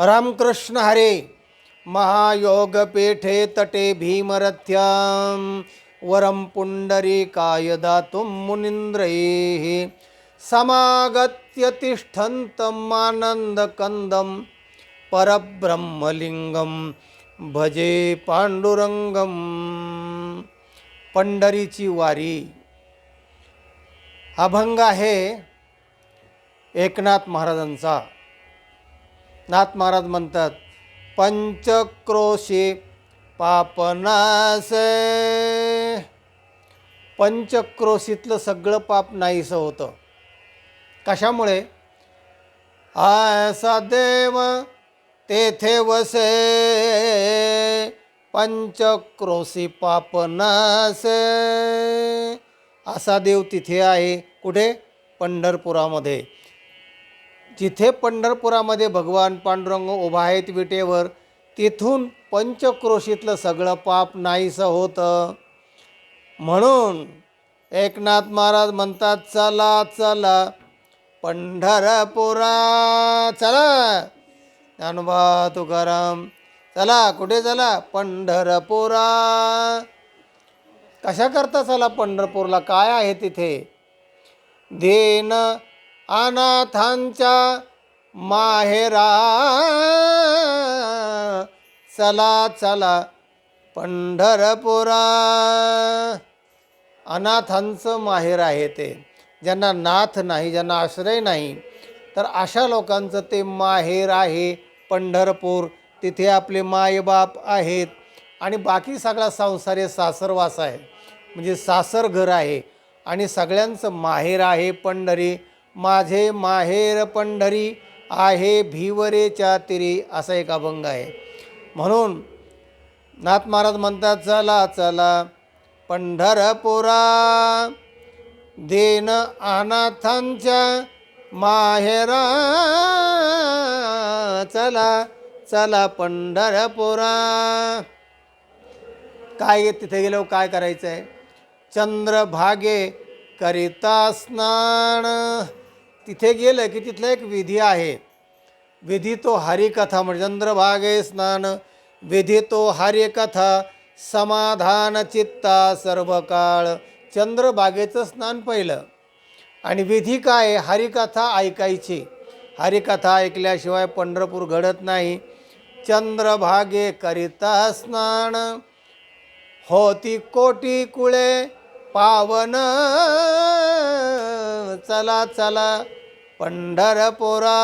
रामकृष्ण हरे। महायोगपीठे तटे भीमरथ्यां वरं पुण्डरीकाय दातुं मुनीन्द्रैः। समागत्य तिष्ठन्तम् आनन्दकन्दं परब्रह्मलिङ्गं भजे पांडुरंगम पंढरीची वारी। अभंग आहे एकनाथ महाराजांचा। नाथ महाराज म्हणतात पंचक्रोशी पापनासे पंचक्रोशीतलं सगळं पाप नाहीसं होतं. कशामुळे? आसा देव तेथे वसे पंचक्रोशी पापनासे असा देव तिथे आहे कुठे? पंढरपुरामध्ये. जिथे पंढरपुरामध्ये भगवान पांडुरंग उभा आहेत विटेवर तिथून पंचक्रोशीतलं सगळं पाप नाहीसं होतं. म्हणून एकनाथ महाराज म्हणतात चला चला पंढरपुरा चला. ज्ञानोबा तुकाराम चला कुठे चला? पंढरपुरा. कशा करता चला पंढरपूरला? काय आहे तिथे? देन अनाथांच्या माहेरा. चला चला पंढरपुरा. अनाथांचं माहेर आहे ते. ज्यांना नाथ नाही ज्यांना आश्रय नाही तर अशा लोकांचं ते माहेर आहे पंढरपूर. तिथे आपले मायबाप आहेत. आणि बाकी सगळा संसार सासरवास आहे. म्हणजे सासर घर आहे. आणि सगळ्यांचं माहेर आहे पंढरी. माझे माहेर पंढरी आहे भीवरेच्या तिरी असा एक अभंग आहे. म्हणून नाथ महाराज म्हणतात चला चला पंढरपुरा देन अनाथांच्या माहेरा चला चला पंढरपुरा. काय तिथे गेलो काय करायचं आहे चंद्रभागे करिता स्नान. तिथे गेलं की तिथला एक विधी आहे. विधी तो हरिकथा म्हणजे चंद्रभागे स्नान. विधी तो हरिकथा समाधान चित्ता सर्व काळ चंद्रभागेचं स्नान पहिलं. आणि विधी काय? हरिकथा ऐकायची. हरिकथा ऐकल्याशिवाय पंढरपूर घडत नाही. चंद्रभागे करिता स्नान. होती कोटी कुळे पावन. चला चला पंढरपुरा.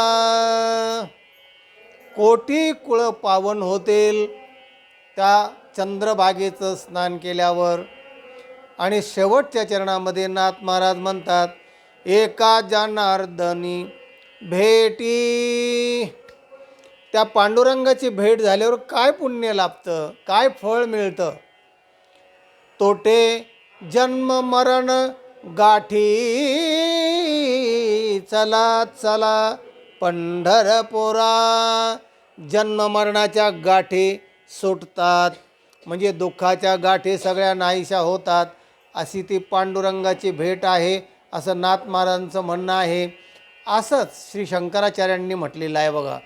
कोटी कुळ पावन होतील त्या चंद्रभागेचं स्नान केल्यावर. आणि शेवटच्या चरणामध्ये नाथ महाराज म्हणतात एका जनार्दनी भेटी. त्या पांडुरंगाची भेट झाल्यावर काय पुण्य लाभतं? काय फळ मिळतं? तोटे जन्म मरण गाठी चला चला पंढरपुरा. जन्म मरणाच्या गाठी सुटतात. म्हणजे दुःखाच्या गाठी सगळ्या नाहीशा होतात. अशी ती पांडुरंगाची भेट आहे असं नाथ महाराजांचं म्हणणं आहे. असंच श्री शंकराचार्यांनी म्हटलेलं आहे बघा.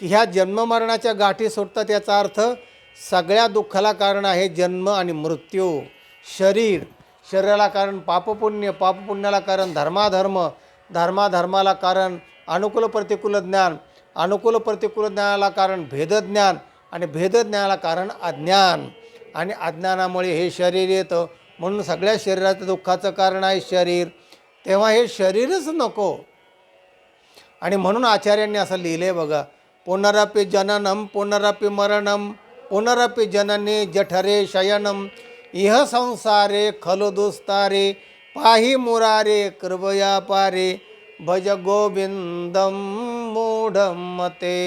की ह्या जन्ममरणाच्या गाठी सुटतात याचा अर्थ सगळ्या दुःखाला कारण आहे जन्म आणि मृत्यू. शरीर. शरीराला कारण पापपुण्य पापपुण्याला कारण धर्माधर्म धर्माधर्माला कारण अनुकूल प्रतिकूल ज्ञान अनुकूल प्रतिकूल ज्ञानाला कारण भेदज्ञान आणि भेदज्ञानाला कारण अज्ञान. आणि अज्ञानामुळे हे शरीर येतं. म्हणून सगळ्या शरीराचं दुःखाचं कारण आहे शरीर. तेव्हा हे शरीरच नको. आणि म्हणून आचार्यांनी असं लिहिलं आहे बघा पुनरपि जननम पुनरपि मरणम पुनरपि जनने जठरे शयनम इह संसारे खलु दुस्तारे पाही मुरारे कृपया पारे भज गोविंदम मूढमते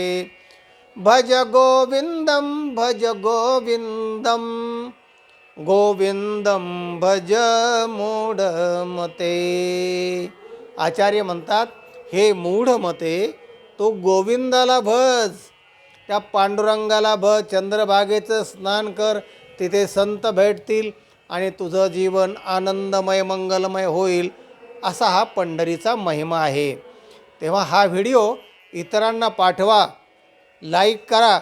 भज गोविंदम भज गोविंदम गोविंदम भज मूढमते आचार्य म्हणतात हे मूढमते तो गोविंदाला भज त्या पांडुरंगाला भज चंद्रभागेचं स्नान कर तिथे संत भेटतील आणि तुझं जीवन आनंदमय मंगलमय होईल असा हा पंढरीचा महिमा आहे. तेव्हा हा व्हिडिओ इतरांना पाठवा लाईक करा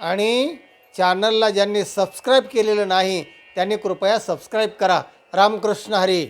आणि चॅनलला ज्यांनी सबस्क्राईब केलेलं नाही त्यांनी कृपया सबस्क्राईब करा. रामकृष्ण हरी.